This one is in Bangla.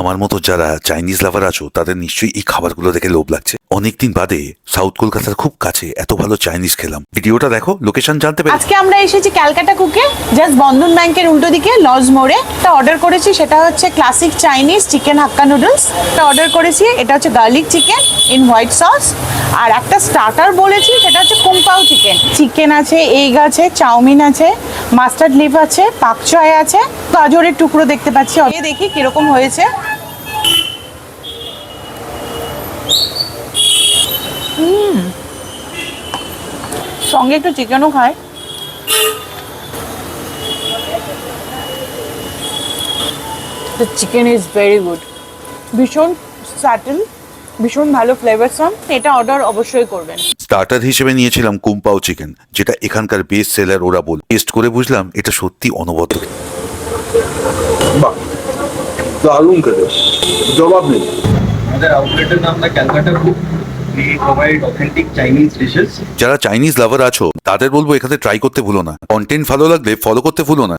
আমার মতো যারা চাইনিজ লাভার আছো, তাদের নিশ্চয়ই এই খাবারগুলো দেখে লোভ লাগছে। অনেকদিন বাদে সাউথ কলকাতার খুব কাছে এত ভালো চাইনিজ খেলাম। ভিডিওটা দেখো লোকেশন জানতে পেরে আজকে আমরা এসেছি ক্যালকাটা কুকে জাস্ট বন্ধন ব্যাংকের উল্টো দিকে লজ মোড়ে একটা অর্ডার করেছি, সেটা হচ্ছে classic Chinese chicken hakka noodles একটা অর্ডার করেছি, এটা হচ্ছে garlic chicken in white sauce আর একটা স্টার্টার বলেছি, সেটা হচ্ছে কুম্পাও চিকেন চিকেন আছে এগ আছে চাউমিন আছে মাস্টার্ড লিভ আছে পাকচয় আছে। গাজরের টুকরো দেখতে পাচ্ছি। দেখি কীরকম হয়েছে। সঙ্গে একটু চিকেনও খায়। The chicken is very good ভীষণ স্যাটেল ভীষণ ভালো ফ্লেভারসম এটা অর্ডার অবশ্যই করবেন। স্টার্টার হিসেবে নিয়েছিলাম কুম্পাও চিকেন যেটা এখানকার বেস্ট সেলার ওরা বল টেস্ট করে বুঝলাম এটা সত্যি অনবদ্য। বাহ দারুণ খেতে। জবাব নেই। আমাদের আউটলেটের নাম দা ক্যালকাটা কুক যারা চাইনিজ লাভার আছো, তাদের বলব এখানে ট্রাই করতে ভুলো না। কন্টেন্ট ভালো লাগলে ফলো করতে ভুলো না।